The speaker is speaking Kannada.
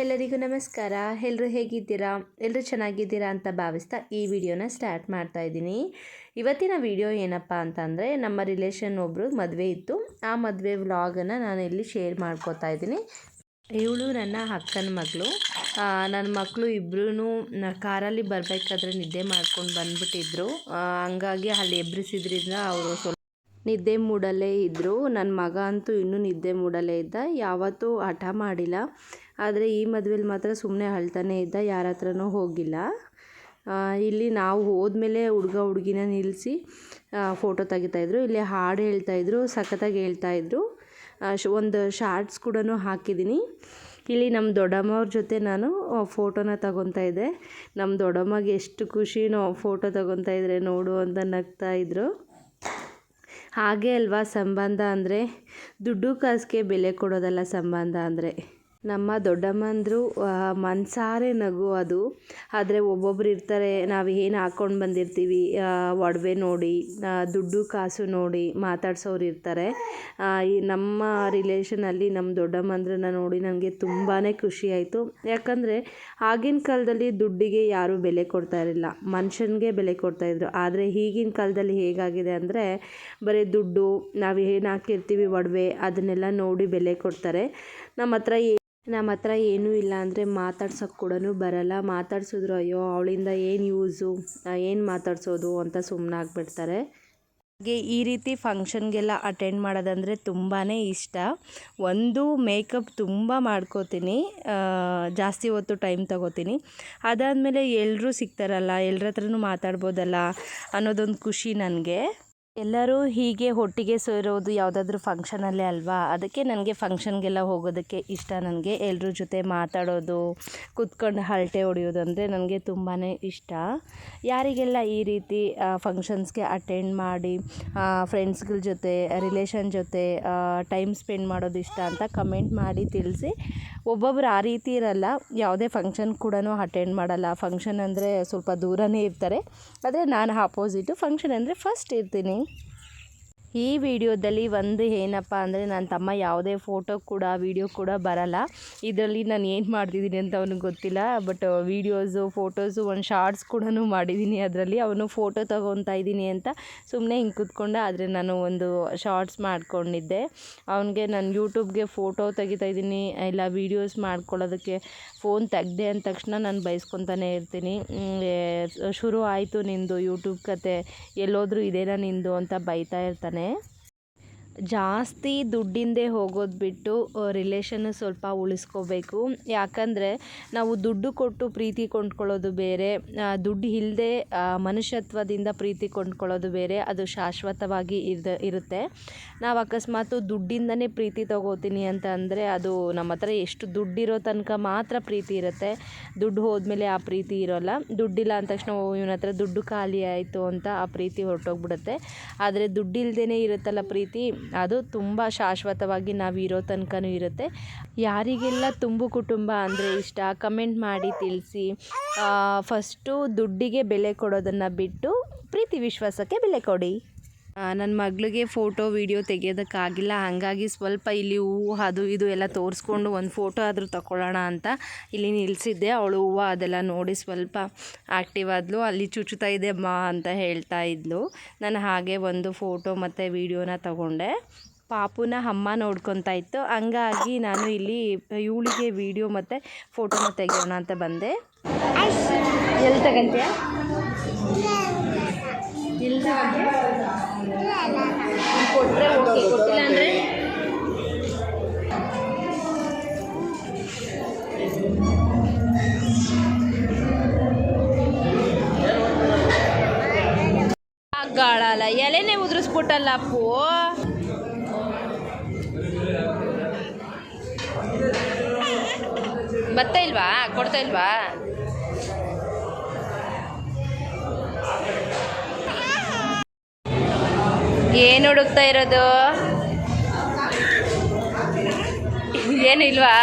ಎಲ್ಲರಿಗೂ ನಮಸ್ಕಾರ. ಎಲ್ಲರೂ ಹೇಗಿದ್ದೀರಾ? ಎಲ್ಲರೂ ಚೆನ್ನಾಗಿದ್ದೀರಾ ಅಂತ ಭಾವಿಸ್ತಾ ಈ ವಿಡಿಯೋನ ಸ್ಟಾರ್ಟ್ ಮಾಡ್ತಾ ಇದ್ದೀನಿ. ಇವತ್ತಿನ ವಿಡಿಯೋ ಏನಪ್ಪ ಅಂತಂದರೆ, ನಮ್ಮ ರಿಲೇಷನ್ ಒಬ್ಬರು ಮದುವೆ ಇತ್ತು. ಆ ಮದುವೆ ವ್ಲಾಗನ್ನು ನಾನು ಇಲ್ಲಿ ಶೇರ್ ಮಾಡ್ಕೋತಾ ಇದ್ದೀನಿ. ಇವಳು ನನ್ನ ಅಕ್ಕನ ಮಗಳು. ನನ್ನ ಮಕ್ಕಳು ಇಬ್ಬರೂ ಕಾರಲ್ಲಿ ಬರಬೇಕಾದ್ರೆ ನಿದ್ದೆ ಮಾಡ್ಕೊಂಡು ಬಂದ್ಬಿಟ್ಟಿದ್ರು. ಹಂಗಾಗಿ ಅಲ್ಲಿ ಎಬ್ರಿಸಿದ್ರಿಂದ ಅವರು ಸ್ವಲ್ಪ ನಿದ್ದೆ ಮೂಡಲ್ಲೇ ಇದ್ದರು ನನ್ನ ಮಗ ಅಂತೂ ಇನ್ನೂ ನಿದ್ದೆ ಮೂಡಲೇ ಇದ್ದ. ಯಾವತ್ತೂ ಹಠ ಮಾಡಿಲ್ಲ. ಆದರೆ ಈ ಮದುವೆಲಿ ಮಾತ್ರ ಸುಮ್ಮನೆ ಅಳ್ತಾನೆ ಇದ್ದ. ಯಾರ ಹತ್ರನೂ ಹೋಗಿಲ್ಲ. ಇಲ್ಲಿ ನಾವು ಹೋದ್ಮೇಲೆ ಹುಡುಗ ಹುಡುಗಿನ ನಿಲ್ಲಿಸಿ ಫೋಟೋ ತೆಗಿತಾಯಿದ್ರು ಇಲ್ಲಿ ಹಾಡು ಹೇಳ್ತಾಯಿದ್ರು ಸಖತ್ತಾಗಿ ಹೇಳ್ತಾಯಿದ್ರು ಒಂದು ಶಾರ್ಟ್ಸ್ ಕೂಡ ಹಾಕಿದ್ದೀನಿ ಇಲ್ಲಿ ನಮ್ಮ ದೊಡ್ಡಮ್ಮವ್ರ ಜೊತೆ ನಾನು ಫೋಟೋನ ತಗೊತಾ ಇದ್ದೆ. ನಮ್ಮ ದೊಡ್ಡಮ್ಮಗೆ ಎಷ್ಟು ಖುಷಿನೋ, ಫೋಟೋ ತಗೊತಾ ಇದ್ದರೆ ನೋಡು ಅಂತ ನಗ್ತಾ ಇದ್ರು. ಹಾಗೆ ಅಲ್ವಾ ಸಂಬಂಧ ಅಂದರೆ? ದುಡ್ಡು ಕಾಸಿಗೆ ಬೆಲೆ ಕೊಡೋದಲ್ಲ ಸಂಬಂಧ ಅಂದರೆ. ನಮ್ಮ ದೊಡ್ಡಮ್ಮಂದರು ಮನಸಾರೆ ನಗು ಅದು. ಆದರೆ ಒಬ್ಬೊಬ್ರು ಇರ್ತಾರೆ, ನಾವು ಏನು ಹಾಕ್ಕೊಂಡು ಬಂದಿರ್ತೀವಿ ಒಡವೆ ನೋಡಿ ದುಡ್ಡು ಕಾಸು ನೋಡಿ ಮಾತಾಡ್ಸೋರು ಇರ್ತಾರೆ. ಈ ನಮ್ಮ ರಿಲೇಷನಲ್ಲಿ ನಮ್ಮ ದೊಡ್ಡಮ್ಮಂದ್ರನ್ನ ನೋಡಿ ನನಗೆ ತುಂಬಾ ಖುಷಿ ಆಯಿತು. ಯಾಕಂದರೆ ಆಗಿನ ಕಾಲದಲ್ಲಿ ದುಡ್ಡಿಗೆ ಯಾರೂ ಬೆಲೆ ಕೊಡ್ತಾ ಇರಲಿಲ್ಲ. ಮನುಷ್ಯನಿಗೆ ಬೆಲೆ ಕೊಡ್ತಾಯಿದ್ರು ಆದರೆ ಈಗಿನ ಕಾಲದಲ್ಲಿ ಹೇಗಾಗಿದೆ ಅಂದರೆ, ಬರೀ ದುಡ್ಡು, ನಾವು ಏನು ಹಾಕಿರ್ತೀವಿ, ಒಡವೆ, ಅದನ್ನೆಲ್ಲ ನೋಡಿ ಬೆಲೆ ಕೊಡ್ತಾರೆ. ನಮ್ಮ ಹತ್ರ ನಮ್ಮ ಹತ್ರ ಏನೂ ಇಲ್ಲ ಅಂದರೆ ಮಾತಾಡ್ಸೋಕ್ಕೆ ಕೂಡ ಬರಲ್ಲ. ಮಾತಾಡ್ಸಿದ್ರು, ಅಯ್ಯೋ, ಅವಳಿಂದ ಏನು ಯೂಸು? ಏನು ಮಾತಾಡ್ಸೋದು? ಅಂತ ಸುಮ್ಮನಾಗ್ಬಿಡ್ತಾರೆ ಹಾಗೆ ಈ ರೀತಿ ಫಂಕ್ಷನ್ಗೆಲ್ಲ ಅಟೆಂಡ್ ಮಾಡೋದಂದರೆ ತುಂಬಾ ಇಷ್ಟ. ಒಂದು ಮೇಕಪ್ ತುಂಬ ಮಾಡ್ಕೋತೀನಿ. ಜಾಸ್ತಿ ಹೊತ್ತು ಟೈಮ್ ತಗೋತೀನಿ. ಅದಾದಮೇಲೆ ಎಲ್ಲರೂ ಸಿಗ್ತಾರಲ್ಲ ಎಲ್ಲರ ಹತ್ರನೂ ಮಾತಾಡ್ಬೋದಲ್ಲ ಅನ್ನೋದೊಂದು ಖುಷಿ ನನಗೆ. ಎಲ್ಲರೂ ಹೀಗೆ ಒಟ್ಟಿಗೆ ಸೇರೋದು ಯಾವುದಾದ್ರೂ ಫಂಕ್ಷನಲ್ಲೇ ಅಲ್ವಾ? ಅದಕ್ಕೆ ನನಗೆ ಫಂಕ್ಷನ್ಗೆಲ್ಲ ಹೋಗೋದಕ್ಕೆ ಇಷ್ಟ. ನನಗೆ ಎಲ್ಲರ ಜೊತೆ ಮಾತಾಡೋದು, ಕೂತ್ಕೊಂಡು ಹರಟೆ ಹೊಡೆಯೋದು ಅಂದರೆ ನನಗೆ ತುಂಬಾ ಇಷ್ಟ. ಯಾರಿಗೆಲ್ಲ ಈ ರೀತಿ ಫಂಕ್ಷನ್ಸ್ಗೆ ಅಟೆಂಡ್ ಮಾಡಿ ಫ್ರೆಂಡ್ಸ್ಗಳ ಜೊತೆ ರಿಲೇಷನ್ ಜೊತೆ ಟೈಮ್ ಸ್ಪೆಂಡ್ ಮಾಡೋದು ಇಷ್ಟ ಅಂತ ಕಮೆಂಟ್ ಮಾಡಿ ತಿಳಿಸಿ. ಒಬ್ಬೊಬ್ರು ಆ ರೀತಿ ಇರಲ್ಲ. ಯಾವುದೇ ಫಂಕ್ಷನ್ ಕೂಡ ಅಟೆಂಡ್ ಮಾಡಲ್ಲ. ಫಂಕ್ಷನ್ ಅಂದರೆ ಸ್ವಲ್ಪ ದೂರನೇ ಇರ್ತಾರೆ. ಆದರೆ ನಾನು ಆಪೋಸಿಟು ಫಂಕ್ಷನ್ ಅಂದರೆ ಫಸ್ಟ್ ಇರ್ತೀನಿ. ಈ ವಿಡಿಯೋದಲ್ಲಿ ಒಂದು ಏನಪ್ಪ ಅಂದರೆ ನನ್ನ ತಮ್ಮ ಯಾವುದೇ ಫೋಟೋ ಕೂಡ, ವಿಡಿಯೋ ಕೂಡ ಬರಲ್ಲ. ಇದರಲ್ಲಿ ನಾನು ಏನು ಮಾಡ್ತಿದ್ದೀನಿ ಅಂತ ಅವನಿಗೆ ಗೊತ್ತಿಲ್ಲ, ಬಟ್ ವೀಡಿಯೋಸು ಫೋಟೋಸು ಒಂದು ಶಾರ್ಟ್ಸ್ ಕೂಡ ಮಾಡಿದ್ದೀನಿ ಅದರಲ್ಲಿ ಅವನು ಫೋಟೋ ತೊಗೊತಾ ಇದ್ದೀನಿ ಅಂತ ಸುಮ್ಮನೆ ಹಿಂಗೆ ಕೂತ್ಕೊಂಡ, ಆದರೆ ನಾನು ಒಂದು ಶಾರ್ಟ್ಸ್ ಮಾಡ್ಕೊಂಡಿದ್ದೆ. ಅವನಿಗೆ ನಾನು ಯೂಟ್ಯೂಬ್ಗೆ ಫೋಟೋ ತೆಗಿತಾ ಇದ್ದೀನಿ ಇಲ್ಲ ವೀಡಿಯೋಸ್ ಮಾಡ್ಕೊಳ್ಳೋದಕ್ಕೆ ಫೋನ್ ತೆಗ್ದೆ ಅಂದ ತಕ್ಷಣ ನಾನು ಬಯಸ್ಕೊತಾನೆ ಇರ್ತೀನಿ. ಶುರು ಆಯಿತು ನಿಂದು ಯೂಟ್ಯೂಬ್ ಕತೆ, ಎಲ್ಲೋದ್ರೂ ಇದೇನಾ ನಿಂದು ಅಂತ ಬೈತಾ ಇರ್ತಾನೆ. ¿eh? ಜಾಸ್ತಿ ದುಡ್ಡಿಂದೆ ಹೋಗೋದು ಬಿಟ್ಟು ರಿಲೇಷನ್ ಸ್ವಲ್ಪ ಉಳಿಸ್ಕೋಬೇಕು. ಯಾಕಂದರೆ ನಾವು ದುಡ್ಡು ಕೊಟ್ಟು ಪ್ರೀತಿ ಕೊಂಡ್ಕೊಳ್ಳೋದು ಬೇರೆ ದುಡ್ಡು ಇಲ್ಲದೆ ಮನುಷ್ಯತ್ವದಿಂದ ಪ್ರೀತಿ ಕೊಂಡ್ಕೊಳ್ಳೋದು ಬೇರೆ, ಅದು ಶಾಶ್ವತವಾಗಿ ಇರುತ್ತೆ. ನಾವು ಅಕಸ್ಮಾತು ದುಡ್ಡಿಂದನೇ ಪ್ರೀತಿ ತಗೋತೀನಿ ಅಂತ ಅಂದರೆ ಅದು ನಮ್ಮ ಹತ್ರ ಎಷ್ಟು ದುಡ್ಡಿರೋ ತನಕ ಮಾತ್ರ ಪ್ರೀತಿ ಇರುತ್ತೆ. ದುಡ್ಡು ಹೋದ್ಮೇಲೆ ಆ ಪ್ರೀತಿ ಇರೋಲ್ಲ. ದುಡ್ಡಿಲ್ಲ ಅಂದ ತಕ್ಷಣ ಇವನ ಹತ್ರ ದುಡ್ಡು ಖಾಲಿ ಆಯಿತು ಅಂತ ಆ ಪ್ರೀತಿ ಹೊರಟೋಗ್ಬಿಡುತ್ತೆ. ಆದರೆ ದುಡ್ಡಿಲ್ದೇ ಇರುತ್ತಲ್ಲ ಪ್ರೀತಿ ಅದು ತುಂಬ ಶಾಶ್ವತವಾಗಿ ನಾವು ಇರೋ ತನಕನೂ ಇರುತ್ತೆ. ಯಾರಿಗೆಲ್ಲ ತುಂಬು ಕುಟುಂಬ ಅಂದರೆ ಇಷ್ಟ ಕಮೆಂಟ್ ಮಾಡಿ ತಿಳಿಸಿ. ಫಸ್ಟು ದುಡ್ಡಿಗೆ ಬೆಲೆ ಕೊಡೋದನ್ನು ಬಿಟ್ಟು ಪ್ರೀತಿ ವಿಶ್ವಾಸಕ್ಕೆ ಬೆಲೆ ಕೊಡಿ. ನನ್ನ ಮಗಳಿಗೆ ಫೋಟೋ, ವೀಡಿಯೋ ತೆಗೆಯೋದಕ್ಕಾಗಿಲ್ಲ. ಹಾಗಾಗಿ ಸ್ವಲ್ಪ ಇಲ್ಲಿ ಹೂವು, ಅದು ಇದು ಎಲ್ಲ ತೋರಿಸ್ಕೊಂಡು ಒಂದು ಫೋಟೋ ಆದರೂ ತಗೊಳ್ಳೋಣ ಅಂತ ಇಲ್ಲಿ ನಿಲ್ಲಿಸಿದ್ದೆ ಅವಳು ಹೂವು ಅದೆಲ್ಲ ನೋಡಿ ಸ್ವಲ್ಪ ಆ್ಯಕ್ಟಿವ್ ಆದಳು ಅಲ್ಲಿ ಚುಚ್ಚುತ್ತಾ ಇದೆ ಅಮ್ಮ ಅಂತ ಹೇಳ್ತಾ ಇದ್ಲು. ನಾನು ಹಾಗೆ ಒಂದು ಫೋಟೋ ಮತ್ತು ವೀಡಿಯೋನ ತಗೊಂಡೆ. ಪಾಪುನ ಅಮ್ಮ ನೋಡ್ಕೊತಾ ಇತ್ತು. ಹಂಗಾಗಿ ನಾನು ಇಲ್ಲಿ ಇವಳಿಗೆ ವೀಡಿಯೋ ಮತ್ತು ಫೋಟೋನ ತೆಗೆಯೋಣ ಅಂತ ಬಂದೆ. ಎಲ್ಲಿ ತಗಂತೀಯ? ಎಲ್ಲಿ ಓಕೆ ಕೊಟ್ಟಿಲ್ಲ ಅಂದರೆ ಗಾಳಲ್ಲ ಎಲೆನೇ ಉದುರಿಸ್ಬಿಟ್ಟಲ್ಲ ಅಪ್ಪು ಬರ್ತಾ ಇಲ್ವಾ? ಕೊಡ್ತಾ ಇಲ್ವಾ? ಏನು ಹುಡುಕ್ತಾ ಇರೋದು? ಏನು ಇಲ್ವಾ?